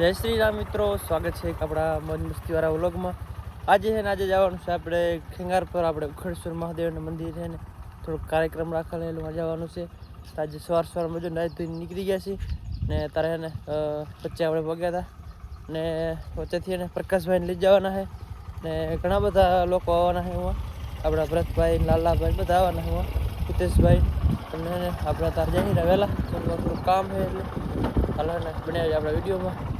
જય શ્રી રામ મિત્રો, સ્વાગત છે આપણા મોજ મસ્તીવાળા વ્લોગમાં. આજે છે ને, આજે જવાનું છે આપણે ખેંગાર પર, આપણે ઉખડેશ્વર મહાદેવનું મંદિર છે ને, થોડોક કાર્યક્રમ રાખેલો એમાં જવાનું છે. આજે સવાર સવાર મજો નાહી ધોઈને નીકળી ગયા છીએ ને તારે છે ને વચ્ચે આપણે પગ્યા હતા ને વચ્ચેથી એને પ્રકાશભાઈને લઈ જવાના છે ને ઘણા બધા લોકો આવવાના છે એમાં. આપણા ભરતભાઈ લાલાભાઈ બધા આવવાના છે એમાં. હિતેશભાઈ અને આપણા તાર જઈને વહેલા. થોડું કામ છે એટલે હાલો ને બન્યા આપણા વિડીયોમાં.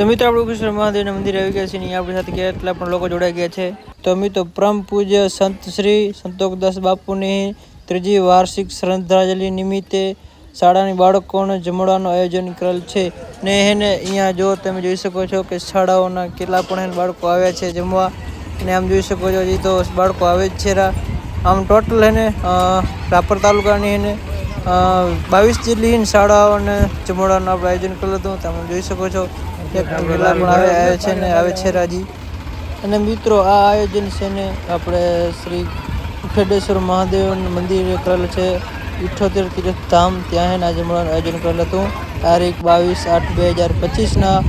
તો મિત્રો, આપણે કૃષ્ણ મહાદેવના મંદિર આવી ગયા છે ને આપણી સાથે કેટલા પણ લોકો જોડાઈ ગયા છે. તો મિત્રો, પરમ પૂજ્ય સંત શ્રી સંતોકદાસ બાપુની ત્રીજી વાર્ષિક શ્રદ્ધાંજલિ નિમિત્તે શાળાની બાળકોને જમવાનું આયોજન કરેલ છે. ને એને અહીંયા જો તમે જોઈ શકો છો કે શાળાઓના કેટલા પણ બાળકો આવ્યા છે જમવા. અને આમ જોઈ શકો છો, હજી તો બાળકો આવે જ છે આમ ટોટલ એને રાપર તાલુકાની એને બાવીસ જેટલી શાળાઓને જમવાનું આપણે આયોજન કરેલું હતું. તમે જોઈ શકો છો. આવે છે ને, આવે છે રાજી. અને મિત્રો, આ આયોજન છે ને આપણે શ્રી ખેડેશ્વર મહાદેવ મંદિરે કરેલું છે. ઇઠ્ઠોતેર તીર્થ ધામ ત્યાં એને આજે મળવાનું આયોજન કરેલું હતું. તારીખ બાવીસ આઠ બે હજાર પચીસના.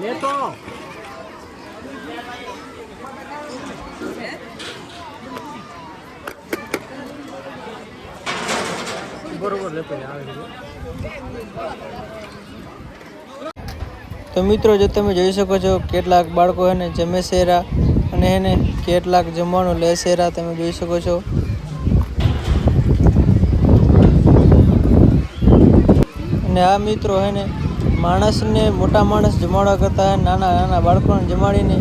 લેતો. તો મિત્રો, જો તમે જોઈ શકો છો, કેટલાક બાળકો એને જમે શેરા અને એને કેટલાક જમવાનું લે શેરા તમે જોઈ શકો છો. અને આ મિત્રો એને માણસને, મોટા માણસ જમાડવા કરતાં નાના નાના બાળકોને જમાડીને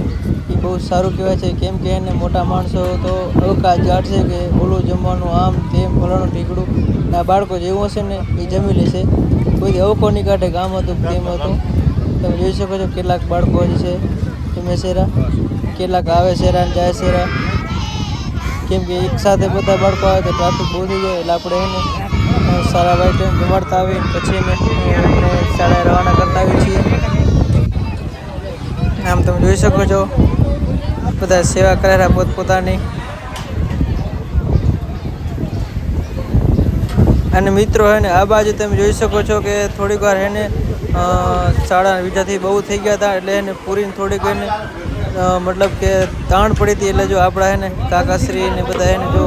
બહુ સારું કહેવાય છે. કેમ કે એને મોટા માણસો તો અવકાશ જાડશે કે ઓલું જમવાનું આમ તેમ ફલાણું ઢીકડું આ બાળકો જેવું હશે ને એ જમી લેશે. કોઈ અવકો નહીં કાઢે ગામ હતું તેમ હતું. તમે જોઈ શકો છો કેટલાક બાળકો હજી છે, જમે શેરા. કેટલાક આવે શેરા ને જાય શેરા. કેમ કે એક સાથે બધા બાળકો આવે તો ટ્રાફિક બહુ થઈ જાય એટલે આપણે એને સારા ભાઈ ટાઈમ જમાડતા આવી પછી એને શાળાએ રવાના કરતા આવીએ છીએ. આમ તમે જોઈ શકો છો. બધા સેવા કરેલા પોતપોતાની. અને મિત્રો હે ને, આ બાજુ તમે જોઈ શકો છો કે થોડીક વાર એને શાળા વિદ્યાર્થી બહુ થઈ ગયા હતા, એટલે એને પૂરીને થોડીક એને મતલબ કે તાણ પડી હતી, એટલે જો આપણા એને કાકાશ્રી ને બધા એને જો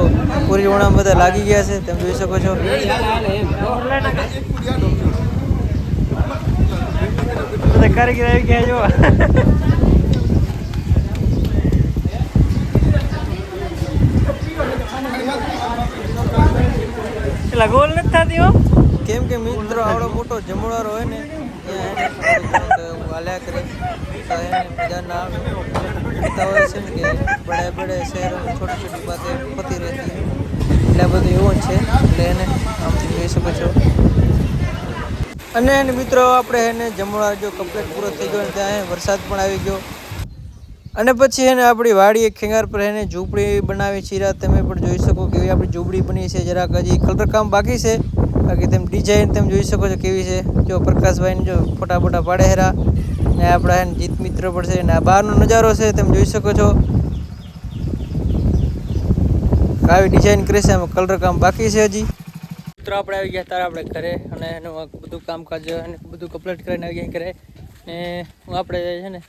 પૂરી ઓણામાં બધા લાગી ગયા છે, તમે જોઈ શકો છો. બધા કારીગર આવી ગયા જો. એટલે ગોલ નથી થતી કેમ કે મિત્રો આવડો મોટો જમણવાર હોય ને હાલ્યા કરે. તો એને મજા ના શહેરો છોટી છોટી બાતે હોતી રહેતી એટલે બધું એવું છે. એટલે એને આમ જોઈ શકો છો. અને મિત્રો, આપણે એને જમણવાર જો કમ્પ્લેટ પૂરો થઈ ગયો ત્યાં વરસાદ પણ આવી ગયો. અને પછી એને આપણી વાડીએ ખેંગાર પર એને ઝૂંપડી બનાવી ચીરા, તમે પણ જોઈ શકો કેવી આપણી ઝૂંપડી બની છે, જરાક હજી કલર કામ બાકી છે. બાકી તેમ ડિઝાઇન તમે જોઈ શકો છો કેવી છે. જો પ્રકાશભાઈને જો ફોટા ફોટા પાડે હેરા, ને આપણા એને જીત મિત્ર પણ છે, ને આ બહારનો નજારો છે, તમે જોઈ શકો છો. આવી ડિઝાઇન કરે છે, આમાં કલર કામ બાકી છે હજી. મિત્રો, આપણે આવી ગયા ત્યારે આપણે ઘરે, અને એનું બધું કામકાજ, અને બધું કમ્પ્લીટ કરીને આવી ગયા ઘરે. ને હું આપણે છે ને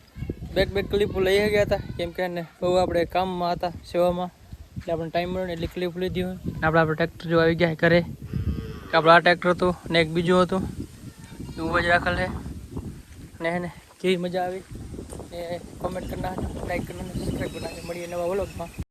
બેક બેક ક્લિપો લઈ ગયા હતા. કેમ કે એને બહુ આપણે કામમાં હતા, સેવામાં. એટલે આપણે ટાઈમ મળ્યો ને એટલી ક્લિપ લીધી હોય. આપણે આપણે ટ્રેક્ટર જો આવી ગયા ઘરે. કે આપણે આ ટ્રેક્ટર હતું ને એક બીજું હતું. એવું જ રાખેલ છે. ને એને કેવી મજા આવી. એ કોમેન્ટ કરી નાખજો. લાઈક કરી નાખજો સબસ્ક્રાઈબ કરી નાખજો. મળીએ નવા વ્લોગમાં